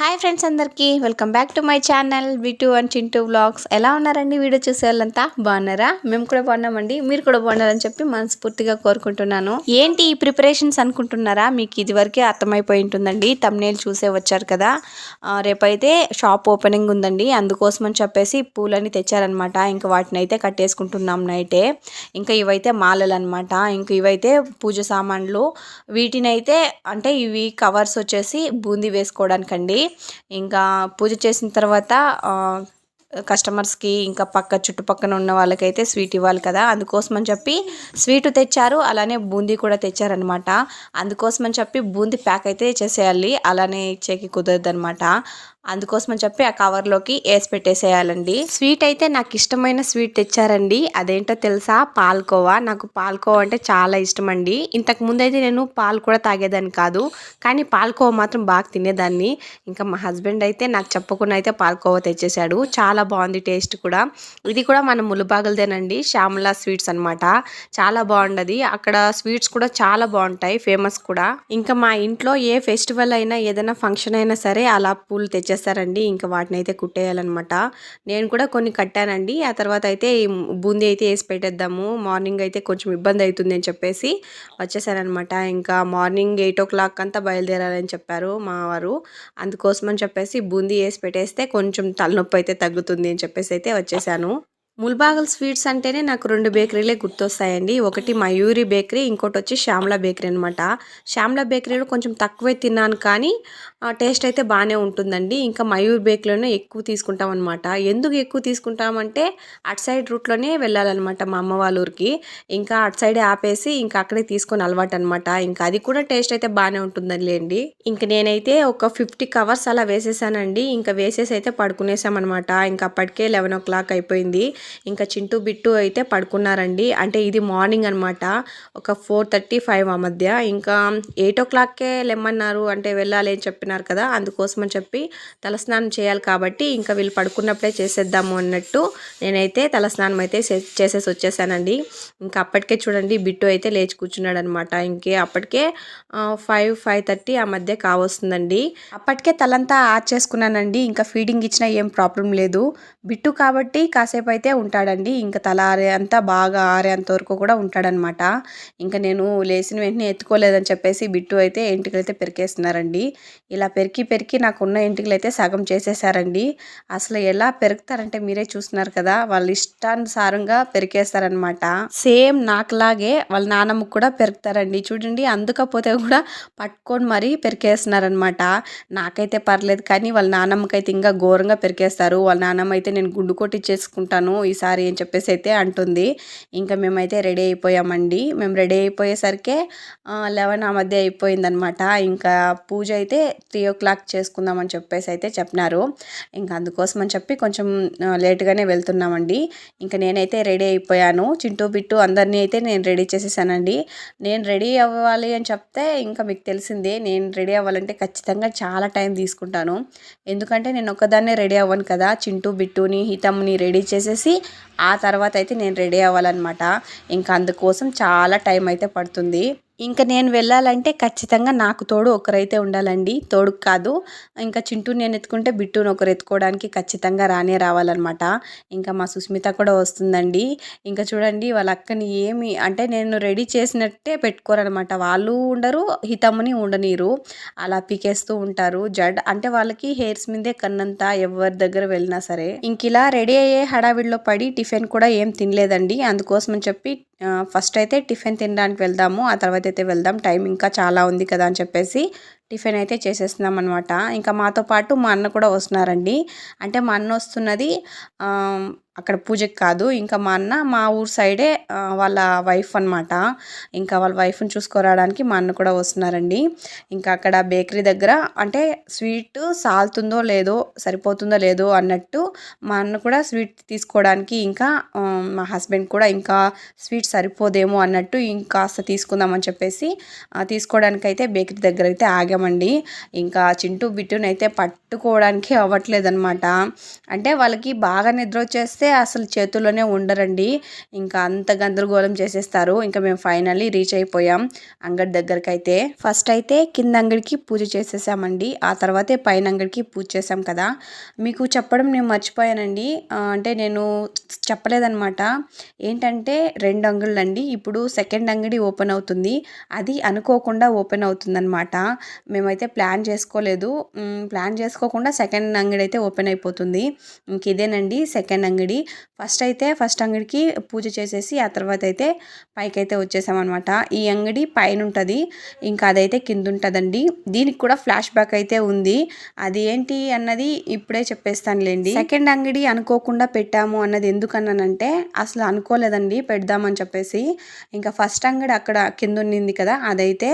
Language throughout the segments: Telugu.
హాయ్ ఫ్రెండ్స్ అందరికీ. Welcome back to my channel Vittu and Chintu vlogs. ఎలా ఉన్నారండి వీడియో చూసే వాళ్ళంతా? బాగున్నారా? మేము కూడా బాగున్నామండి. మీరు కూడా బాగున్నారని చెప్పి మనస్ఫూర్తిగా కోరుకుంటున్నాను. ఏంటి ఈ ప్రిపరేషన్స్ అనుకుంటున్నారా? మీకు ఇదివరకే అర్థమైపోయి ఉంటుందండి. తమ్నేల్ చూసే వచ్చారు కదా. రేపైతే షాప్ ఓపెనింగ్ ఉందండి. అందుకోసం అని చెప్పేసి పూలని తెచ్చారనమాట ఇంకా వాటిని అయితే కట్టేసుకుంటున్నాం నైటే. ఇంకా ఇవైతే మాలలు అనమాట ఇంకా ఇవైతే పూజ సామాన్లు. వీటినైతే అంటే ఇవి కవర్స్ వచ్చేసి బూందీ వేసుకోవడానికండి. ఇంకా పూజ చేసిన తర్వాత కస్టమర్స్కి ఇంకా పక్క చుట్టుపక్కన ఉన్న వాళ్ళకైతే స్వీట్ ఇవ్వాలి కదా. అందుకోసం అని చెప్పి స్వీట్ తెచ్చారు. అలానే బూందీ కూడా తెచ్చారనమాట అందుకోసం అని చెప్పి బూందీ ప్యాక్ అయితే చేసేయాలి. అలానే ఇచ్చేకి కుదరదు అనమాట అందుకోసం అని చెప్పి ఆ కవర్లోకి వేసి పెట్టేసేయాలండి. స్వీట్ అయితే నాకు ఇష్టమైన స్వీట్ తెచ్చారండి. అదేంటో తెలుసా? పాల్కోవా? నాకు పాల్కోవా అంటే చాలా ఇష్టం అండి ఇంతకు ముందు అయితే నేను పాలు కూడా తాగేదాన్ని కాదు. కానీ పాల్కోవా మాత్రం బాగా తినేదాన్ని. ఇంకా మా హస్బెండ్ అయితే నాకు చెప్పకుండా అయితే పాల్కోవా తెచ్చేసాడు చాలా బాగుంది టేస్ట్ కూడా. ఇది కూడా మన ములుబాగలదేనండి. శ్యామల స్వీట్స్ అన్నమాట. చాలా బాగుండదు. అక్కడ స్వీట్స్ కూడా చాలా బాగుంటాయి. ఫేమస్ కూడా. ఇంకా మా ఇంట్లో ఏ ఫెస్టివల్ అయినా ఏదైనా ఫంక్షన్ అయినా సరే అలా పూలు తెచ్చి ఇచ్చేస్తారండి ఇంకా వాటిని అయితే కుట్టేయాలన్నమాట. నేను కూడా కొన్ని కట్టానండి. ఆ తర్వాత అయితే బూందీ అయితే వేసి పెట్టేద్దాము. మార్నింగ్ అయితే కొంచెం ఇబ్బంది అవుతుంది అని చెప్పేసి వచ్చేసారనమాట ఇంకా మార్నింగ్ ఎయిట్ ఓ క్లాక్ అంతా బయలుదేరాలని చెప్పారు మా వారు. అందుకోసం అని చెప్పేసి బూందీ వేసి పెట్టేస్తే కొంచెం తలనొప్పి అయితే తగ్గుతుంది అని చెప్పేసి అయితే వచ్చేసాను. ముల్బాగల్ స్వీట్స్ అంటేనే నాకు రెండు బేకరీలే గుర్తొస్తాయండి. ఒకటి మయూరి బేకరీ ఇంకోటి వచ్చి శ్యామల బేకరీ అనమాట శ్యామల బేకరీలో కొంచెం తక్కువే తిన్నాను కానీ టేస్ట్ అయితే బాగానే ఉంటుందండి. ఇంకా మయూర్ బేకరీలోనే ఎక్కువ తీసుకుంటాం అనమాట ఎందుకు ఎక్కువ తీసుకుంటామంటే అటు సైడ్ రూట్లోనే వెళ్ళాలన్నమాట మా అమ్మ వాళ్ళ ఊరికి. ఇంకా అటు సైడే ఆపేసి ఇంకా అక్కడే తీసుకొని అలవాటు అనమాట ఇంకా అది కూడా టేస్ట్ అయితే బాగానే ఉంటుందని లేండి ఇంక నేనైతే ఒక ఫిఫ్టీ కవర్స్ అలా వేసేసానండి. ఇంకా వేసేసి అయితే పడుకునేసామన్నమాట ఇంకా అప్పటికే లెవెన్ ఓ క్లాక్ అయిపోయింది. ఇంకా చింటూ బిట్టు అయితే పడుకున్నారండి. అంటే ఇది మార్నింగ్ అనమాట ఒక ఫోర్ థర్టీ ఫైవ్ ఆ మధ్య. ఇంకా ఎయిట్ ఓ క్లాక్కే లెమ్మన్నారు అంటే వెళ్ళాలి అని చెప్పినారు కదా. అందుకోసం అని చెప్పి తలస్నానం చేయాలి కాబట్టి ఇంకా వీళ్ళు పడుకున్నప్పుడే చేసేద్దాము అన్నట్టు నేనైతే తలస్నానం అయితే చేసేసి వచ్చేసానండి. ఇంకా అప్పటికే చూడండి బిట్టు అయితే లేచి కూర్చున్నాడు అనమాట ఇంకే అప్పటికే ఫైవ్ ఫైవ్ థర్టీ ఆ మధ్య కావస్తుందండి. అప్పటికే తలంతా ఆర్చేసుకున్నానండి. ఇంకా ఫీడింగ్ ఇచ్చినా ఏం ప్రాబ్లం లేదు. బిట్టు కాబట్టి కాసేపు అయితే ఉంటాడండి. ఇంకా తల ఆరే అంతా బాగా ఆరేంత వరకు కూడా ఉంటాడనమాట. ఇంకా నేను లేచిన వెంటనే ఎత్తుకోలేదని చెప్పేసి బిట్టు అయితే ఎంటికలు అయితే పెరికేస్తున్నారండి. ఇలా పెరికి పెరికి నాకున్న ఎంటికలు అయితే సగం చేసేసారండి. అసలు ఎలా పెరుగుతారంటే మీరే చూస్తున్నారు కదా వాళ్ళ ఇష్టానుసారంగా పెరికేస్తారనమాట. సేమ్ నాకులాగే వాళ్ళ నానమ్మకు కూడా పెరుగుతారండి. చూడండి అందుకపోతే కూడా పట్టుకొని మరీ పెరికేస్తున్నారనమాట. నాకైతే పర్లేదు కానీ వాళ్ళ నానమ్మకైతే అయితే ఇంకా ఘోరంగా పెరికేస్తారు. వాళ్ళ నానమ్మ అయితే నేను గుండు కొట్టించేసుకుంటాను ఈసారి అని చెప్పేసి అయితే అంటుంది. ఇంకా మేమైతే రెడీ అయిపోయామండి. మేము రెడీ అయిపోయేసరికి లెవెన్ ఆ మధ్య అయిపోయిందనమాట ఇంకా పూజ అయితే త్రీ ఓ క్లాక్ చేసుకుందామని చెప్పేసి అయితే చెప్పినారు. ఇంకా అందుకోసం అని చెప్పి కొంచెం లేట్గానే వెళ్తున్నామండి. ఇంకా నేనైతే రెడీ అయిపోయాను. చింటూ బిట్టు అందరినీ అయితే నేను రెడీ చేసేసానండి. నేను రెడీ అవ్వాలి అని చెప్తే ఇంకా మీకు తెలిసిందే నేను రెడీ అవ్వాలంటే ఖచ్చితంగా చాలా టైం తీసుకుంటాను. ఎందుకంటే నేను ఒక్కదాన్నే రెడీ అవ్వను కదా. చింటూ బిట్టుని హితమ్ని రెడీ చేసేసి ఆ తర్వాత అయితే నేను రెడీ అవ్వాలన్నమాట. ఇంకా అందుకోసం చాలా టైం అయితే పడుతుంది. ఇంకా నేను వెళ్ళాలంటే ఖచ్చితంగా నాకు తోడు ఒకరైతే ఉండాలండి. తోడు కాదు. ఇంకా చింటూ నేను ఎత్తుకుంటే బిట్టును ఒకరు ఎత్తుకోవడానికి ఖచ్చితంగా రానే రావాలన్నమాట. ఇంకా మా సుస్మిత కూడా వస్తుందండి. ఇంకా చూడండి వాళ్ళ అక్కని ఏమి అంటే నేను రెడీ చేసినట్టే పెట్టుకోరనమాట వాళ్ళు ఉండరు హితమ్మని ఉండనీరు. అలా పీకేస్తూ ఉంటారు. జడ్ అంటే వాళ్ళకి హెయిర్స్ మీదే కన్నంత ఎవరి దగ్గర వెళ్ళినా సరే. ఇంక ఇలా రెడీ అయ్యే హడావిడిలో పడి టిఫిన్ కూడా ఏం తినలేదండి. అందుకోసం చెప్పి ఫస్ట్ అయితే టిఫిన్ తినడానికి వెళ్దాము ఆ తర్వాత అయితే వెళ్దాం టైం ఇంకా చాలా ఉంది కదా అని చెప్పేసి టిఫిన్ అయితే చేసేస్తున్నాం అనమాట ఇంకా మాతో పాటు మా అన్న కూడా వస్తున్నారండి. అంటే మా అన్న వస్తున్నది అక్కడ పూజకి కాదు. ఇంకా మా అన్న మా ఊరు సైడే వాళ్ళ వైఫ్ అన్నమాట. ఇంకా వాళ్ళ వైఫ్ని చూసుకోరావడానికి మా అన్న కూడా వస్తున్నారండి. ఇంకా అక్కడ బేకరీ దగ్గర అంటే స్వీట్ సాల్తుందో లేదో సరిపోతుందో లేదో అన్నట్టు మా అన్న కూడా స్వీట్ తీసుకోవడానికి ఇంకా మా హస్బెండ్ కూడా ఇంకా స్వీట్ సరిపోదేమో అన్నట్టు ఇంకాస్త తీసుకుందామని చెప్పేసి తీసుకోవడానికి అయితే బేకరీ దగ్గర అయితే ఆగామండి. ఇంకా చింటూ బిట్టునైతే పట్టుకోవడానికి అవ్వట్లేదనమాట అంటే వాళ్ళకి బాగా నిద్ర వచ్చేస్తే అసలు చేతుల్లోనే ఉండరండి. ఇంకా అంత గందరగోళం చేసేస్తారు. ఇంకా మేము ఫైనల్లీ రీచ్ అయిపోయాం అంగడి దగ్గరికి అయితే ఫస్ట్ అయితే కింద అంగడికి పూజ చేసేసామండి. ఆ తర్వాతే పైన అంగడికి పూజ చేసాం కదా. మీకు చెప్పడం నేను మర్చిపోయానండి. అంటే నేను చెప్పలేదనమాట ఏంటంటే రెండు అంగళ్ళు అండి ఇప్పుడు సెకండ్ అంగడి ఓపెన్ అవుతుంది. అది అనుకోకుండా ఓపెన్ అవుతుందన్నమాట. మేమైతే ప్లాన్ చేసుకోలేదు. ప్లాన్ చేసుకోకుండా సెకండ్ అంగడి అయితే ఓపెన్ అయిపోతుంది. ఇంక ఇదేనండి సెకండ్ అంగడి. ఫస్ట్ అయితే ఫస్ట్ అంగడికి పూజ చేసేసి ఆ తర్వాత అయితే పైకి అయితే వచ్చేసామన్నమాట. ఈ అంగడి పైన ఉంటుంది ఇంకా అదైతే కింద ఉంటుందండి దీనికి కూడా ఫ్లాష్ బ్యాక్ అయితే ఉంది. అది ఏంటి అన్నది ఇప్పుడే చెప్పేస్తానులేండి. సెకండ్ అంగడి అనుకోకుండా పెట్టాము అన్నది ఎందుకన్నానంటే అసలు అనుకోలేదండి పెడదామని చెప్పేసి. ఇంకా ఫస్ట్ అంగడి అక్కడ కింద ఉన్నింది కదా అదైతే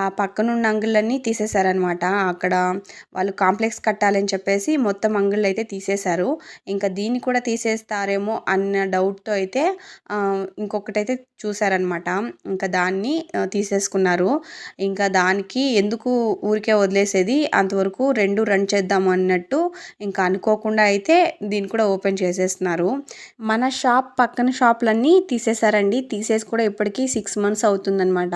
ఆ పక్కనున్న అంగుళ్ళన్నీ తీసేశారనమాట అక్కడ వాళ్ళు కాంప్లెక్స్ కట్టాలని చెప్పేసి మొత్తం అంగుళ్ళు అయితే తీసేశారు. ఇంకా దీన్ని కూడా తీసేస్తారేమో అన్న డౌట్తో అయితే ఇంకొకటైతే చూసారనమాట. ఇంకా దాన్ని తీసేసుకున్నారు. ఇంకా దానికి ఎందుకు ఊరికే వదిలేసేది? అంతవరకు రెండు రన్ చేద్దాం అన్నట్టు ఇంకా అనుకోకుండా అయితే దీన్ని కూడా ఓపెన్ చేసేస్తున్నారు. మన షాప్ పక్కన షాపులన్నీ తీసేశారండి. తీసేసి కూడా ఇప్పటికీ సిక్స్ మంత్స్ అవుతుందన్నమాట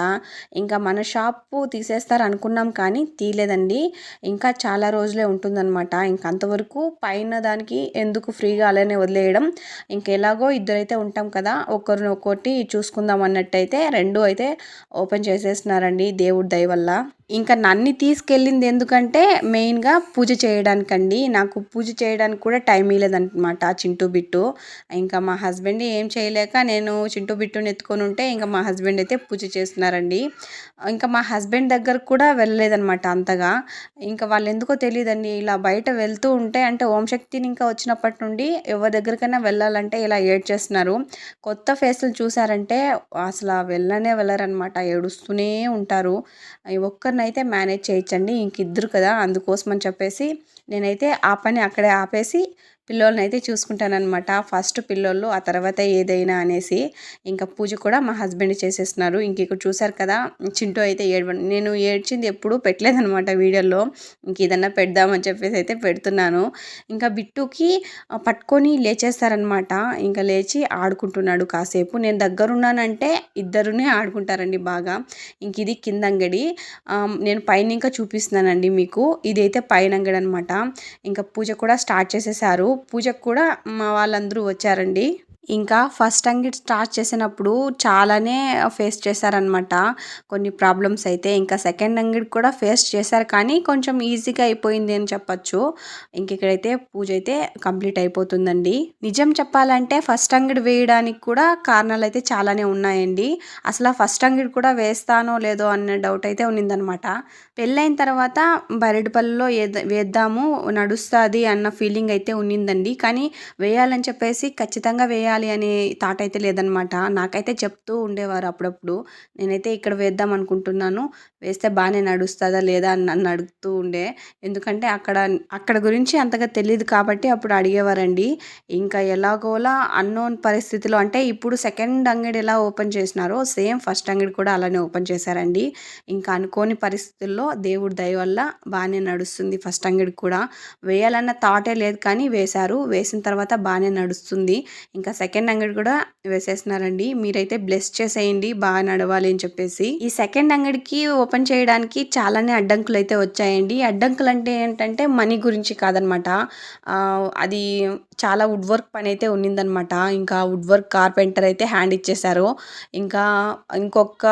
ఇంకా మన షాపు తీసేస్తారు అనుకున్నాం కానీ తీయలేదండి. ఇంకా చాలా రోజులే ఉంటుందన్నమాట ఇంకా అంతవరకు పైన దానికి ఎందుకు ఫ్రీగా అలానే వదిలేయడం ఇంకెలాగో ఇద్దరైతే ఉంటాం కదా ఒకరిని ఒక్కొక్కటి చూసుకుందాం అన్నట్టయితే రెండు అయితే ఓపెన్ చేసేస్తున్నారండి దేవుడి దయ వల్ల. ఇంకా నన్ను తీసుకెళ్ళింది ఎందుకంటే మెయిన్గా పూజ చేయడానికండి. నాకు పూజ చేయడానికి కూడా టైం ఇవ్వలేదన్నమాట చింటూ బిట్టు. ఇంకా మా హస్బెండ్ ఏం చేయలేక నేను చింటూ బిట్టుని ఎత్తుకొని ఉంటే ఇంకా మా హస్బెండ్ అయితే పూజ చేస్తున్నారండి. ఇంకా మా హస్బెండ్ దగ్గర కూడా వెళ్ళలేదన్నమాట అంతగా. ఇంకా వాళ్ళు ఎందుకో తెలియదండి ఇలా బయట వెళ్తూ ఉంటే అంటే ఓం శక్తిని ఇంకా వచ్చినప్పటి నుండి ఎవరి దగ్గరికైనా వెళ్ళాలంటే ఇలా ఏడ్ చేస్తున్నారు కొత్త ఫేస్లు చూసారంటే అసలు వెళ్ళనే వెళ్ళరనమాట ఏడుస్తూనే ఉంటారు. ఒక్క అయితే మేనేజ్ చేయించండి ఇంక ఇద్దరు కదా అందుకోసం అని చెప్పేసి నేనైతే ఆ పని అక్కడే ఆపేసి పిల్లోల్ని అయితే చూసుకుంటానమాట ఫస్ట్ పిల్లోళ్ళు ఆ తర్వాత ఏదైనా అనేసి ఇంకా పూజ కూడా మా హస్బెండ్ చేసేస్తున్నారు. ఇంక ఇక్కడ చూసారు కదా చింటూ అయితే ఏడవ నేను ఏడ్చింది ఎప్పుడు పెట్టలేదనమాట వీడియోలో. ఇంక ఏదన్నా పెడదామని చెప్పేసి అయితే పెడుతున్నాను. ఇంకా బిట్టుకి పట్టుకొని లేచేస్తారనమాట ఇంకా లేచి ఆడుకుంటున్నాడు కాసేపు. నేను దగ్గరున్నానంటే ఇద్దరునే ఆడుకుంటారండి బాగా. ఇంక ఇది కింద అంగడి నేను పైన ఇంకా చూపిస్తున్నానండి మీకు. ఇదైతే పైన అంగడి అనమాట ఇంకా పూజ కూడా స్టార్ట్ చేసేసారు. పూజకు కూడా మా వాళ్ళందరూ వచ్చారండి. ఇంకా ఫస్ట్ అంగిట్ స్టార్ట్ చేసినప్పుడు చాలానే ఫేస్ చేశారనమాట కొన్ని ప్రాబ్లమ్స్ అయితే ఇంకా సెకండ్ అంగిట్ కూడా ఫేస్ చేశారు కానీ కొంచెం ఈజీగా అయిపోయింది అని చెప్పచ్చు. ఇంక ఇక్కడైతే పూజ అయితే కంప్లీట్ అయిపోతుందండి. నిజం చెప్పాలంటే ఫస్ట్ అంగిడి వేయడానికి కూడా కారణాలు అయితే చాలానే ఉన్నాయండి. అసలు ఫస్ట్ అంగిడి కూడా వేస్తానో లేదో అన్న డౌట్ అయితే ఉన్నిందనమాట పెళ్ళైన తర్వాత బరెడిపల్లిలో ఏద వేద్దాము నడుస్తుంది అన్న ఫీలింగ్ అయితే ఉన్నిందండి. కానీ వేయాలని చెప్పేసి ఖచ్చితంగా వేయాలి అనే థాట్ అయితే లేదనమాట. నాకైతే చెప్తూ ఉండేవారు అప్పుడప్పుడు. నేనైతే ఇక్కడ వేద్దాం అనుకుంటున్నాను. వేస్తే బాగానే నడుస్తుందా లేదా అని నన్ను అడుగుతూ ఉండే. ఎందుకంటే అక్కడ అక్కడ గురించి అంతగా తెలియదు కాబట్టి అప్పుడు అడిగేవారండి. ఇంకా ఎలాగోలా అన్నోన్ పరిస్థితిలో అంటే ఇప్పుడు సెకండ్ అంగడి ఎలా ఓపెన్ చేసినారో సేమ్ ఫస్ట్ అంగడి కూడా అలానే ఓపెన్ చేశారండి. ఇంకా అనుకోని పరిస్థితుల్లో దేవుడి దయ వల్ల బాగానే నడుస్తుంది ఫస్ట్ అంగడి కూడా. వేయాలన్న థాటే లేదు కానీ వేశారు. వేసిన తర్వాత బాగానే నడుస్తుంది. ఇంకా సెకండ్ అంగడి కూడా వేసేస్తున్నారండి. మీరైతే బ్లెస్ చేసేయండి బాగా నడవాలి అని చెప్పేసి. ఈ సెకండ్ అంగడికి ఓపెన్ చేయడానికి చాలానే అడ్డంకులు అయితే వచ్చాయండి. అడ్డంకులు అంటే ఏంటంటే మనీ గురించి కాదనమాట. అది చాలా వుడ్ వర్క్ పని అయితే ఉన్నిందనమాట. ఇంకా వుడ్ వర్క్ కార్పెంటర్ అయితే హ్యాండ్ ఇచ్చేశారు. ఇంకా ఇంకొక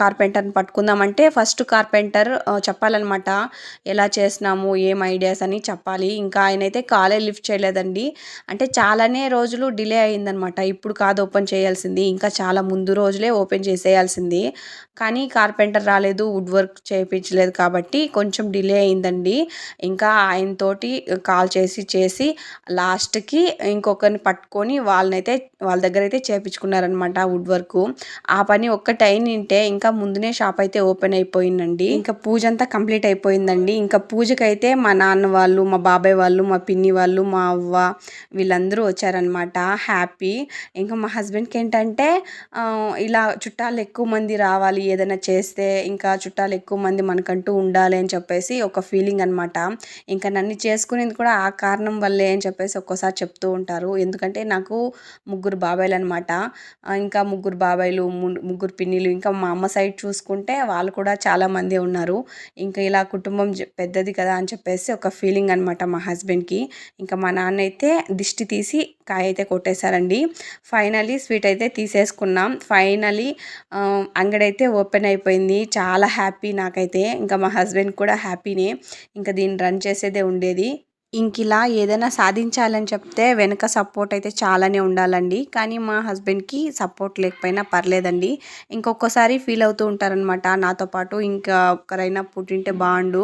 కార్పెంటర్ని పట్టుకుందామంటే ఫస్ట్ కార్పెంటర్ చెప్పాలన్నమాట ఎలా చేసినాము ఏం ఐడియాస్ అని చెప్పాలి. ఇంకా ఆయన అయితే కాలే లిఫ్ట్ చేయలేదండి. అంటే చాలానే రోజులు డిలే అయిందనమాట అనమాట ఇప్పుడు కాదు ఓపెన్ చేయాల్సింది. ఇంకా చాలా ముందు రోజులే ఓపెన్ చేసేయాల్సింది. కానీ కార్పెంటర్ రాలేదు వుడ్ వర్క్ చేయించలేదు కాబట్టి కొంచెం డిలే అయిందండి. ఇంకా ఆయనతోటి కాల్ చేసి చేసి లాస్ట్కి ఇంకొకరిని పట్టుకొని వాళ్ళనైతే వాళ్ళ దగ్గర అయితే చేపించుకున్నారనమాట వుడ్ వర్క్. ఆ పని ఒక్కటి అయినింటే ఇంకా ముందునే షాప్ అయితే ఓపెన్ అయిపోయిందండి. ఇంకా పూజ అంతా కంప్లీట్ అయిపోయిందండి. ఇంకా పూజకైతే మా నాన్న వాళ్ళు మా బాబాయ్ వాళ్ళు మా పిన్ని వాళ్ళు మా అవ్వ వీళ్ళందరూ వచ్చారనమాట హ్యాపీ చెప్పి ఇంకా మా హస్బెండ్కి ఏంటంటే ఇలా చుట్టాలు ఎక్కువ మంది రావాలి ఏదైనా చేస్తే ఇంకా చుట్టాలు ఎక్కువ మంది మనకంటూ ఉండాలి అని చెప్పేసి ఒక ఫీలింగ్ అనమాట ఇంకా నన్ను చేసుకునేది కూడా ఆ కారణం వల్లే అని చెప్పేసి ఒక్కోసారి చెప్తూ ఉంటారు. ఎందుకంటే నాకు ముగ్గురు బాబాయిలు అనమాట ఇంకా ముగ్గురు బాబాయిలు ము- ముగ్గురు పిన్నిలు ఇంకా మా అమ్మ సైడ్ చూసుకుంటే వాళ్ళు కూడా చాలామంది ఉన్నారు. ఇంకా ఇలా కుటుంబం పెద్దది కదా అని చెప్పేసి ఒక ఫీలింగ్ అనమాట మా హస్బెండ్కి. ఇంకా మా నాన్న అయితే దిష్టి తీసి కాయ అయితే కొట్టేశారండి. ఫైనలీ స్వీట్ అయితే తీసేసుకున్నాం. ఫైనలీ అంగడి అయితే ఓపెన్ అయిపోయింది. చాలా హ్యాపీ నాకైతే. ఇంకా మా హస్బెండ్ కూడా హ్యాపీనే. ఇంకా దీన్ని రన్ చేసేదే ఉండేది. ఇంక ఇలా ఏదైనా సాధించాలని చెప్తే వెనక సపోర్ట్ అయితే చాలానే ఉండాలండి. కానీ మా హస్బెండ్కి సపోర్ట్ లేకపోయినా పర్లేదండి. ఇంకొకసారి ఫీల్ అవుతూ ఉంటారనమాట నాతో పాటు ఇంకా ఒక్కరైనా పుట్టింటే బాగుండు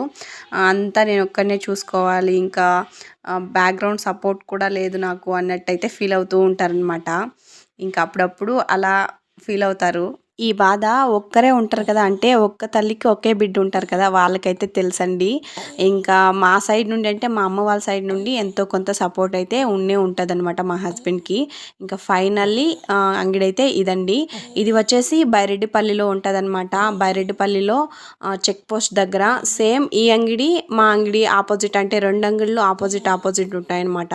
అంతా నేను ఒక్కనే చూసుకోవాలి. ఇంకా బ్యాక్గ్రౌండ్ సపోర్ట్ కూడా లేదు నాకు అన్నట్టయితే ఫీల్ అవుతూ ఉంటారనమాట ఇంకా అప్పుడప్పుడు అలా ఫీల్ అవుతారు. ఈ బాధ ఒక్కరే ఉంటారు కదా అంటే ఒక్క తల్లికి ఒకే బిడ్డ ఉంటారు కదా వాళ్ళకైతే తెలుసండి. ఇంకా మా సైడ్ నుండి అంటే మా అమ్మ వాళ్ళ సైడ్ నుండి ఎంతో కొంత సపోర్ట్ అయితే ఉండే ఉంటుంది అనమాట మా హస్బెండ్కి. ఇంకా ఫైనల్లీ అంగడి అయితే ఇదండి. ఇది వచ్చేసి బైరెడ్డిపల్లిలో ఉంటుంది అనమాట బైరెడ్డిపల్లిలో చెక్ పోస్ట్ దగ్గర సేమ్ ఈ అంగడి మా అంగడి ఆపోజిట్ అంటే రెండు అంగడిలు ఆపోజిట్ ఆపోజిట్ ఉంటాయన్నమాట.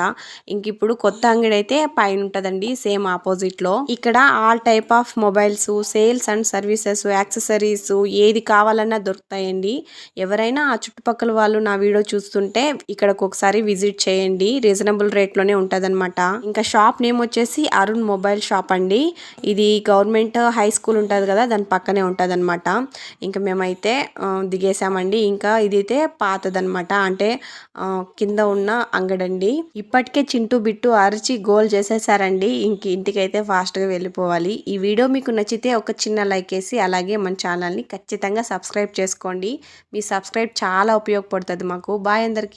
ఇంక ఇప్పుడు కొత్త అంగడి అయితే పైన ఉంటుందండి సేమ్ ఆపోజిట్లో. ఇక్కడ all type of mobiles sales and services accessories ఏది కావాలన్నా దొరుకుతాయండి. ఎవరైనా ఆ చుట్టుపక్కల వాళ్ళు నా వీడియో చూస్తుంటే ఇక్కడికి ఒకసారి విజిట్ చేయండి. రీజనబుల్ రేట్లోనే ఉంటుందన్నమాట. ఇంకా షాప్ నేమ్ వచ్చేసి అరుణ్ మొబైల్ షాప్ అండి. ఇది గవర్నమెంట్ హై స్కూల్ ఉంటుంది కదా దాని పక్కనే ఉంటుందన్నమాట. ఇంకా మేమైతే దిగేసామండి ఇంకా ఇదైతే పాతదనమాట అంటే కింద ఉన్న అంగడండి. ఇప్పటికే చింటూ బిట్టు అరిచి గోల్ చేసేసారండి. ఇంక ఇంటికైతే ఫాస్ట్గా వెళ్ళిపోవాలి. ఈ వీడియో మీకు నచ్చితే ఒక చిన్న లైక్ వేసి అలాగే మన ఛానల్ని ఖచ్చితంగా సబ్స్క్రైబ్ చేసుకోండి. మీ సబ్స్క్రైబ్ చాలా ఉపయోగపడుతుంది మాకు. బాయ్ అందరికీ.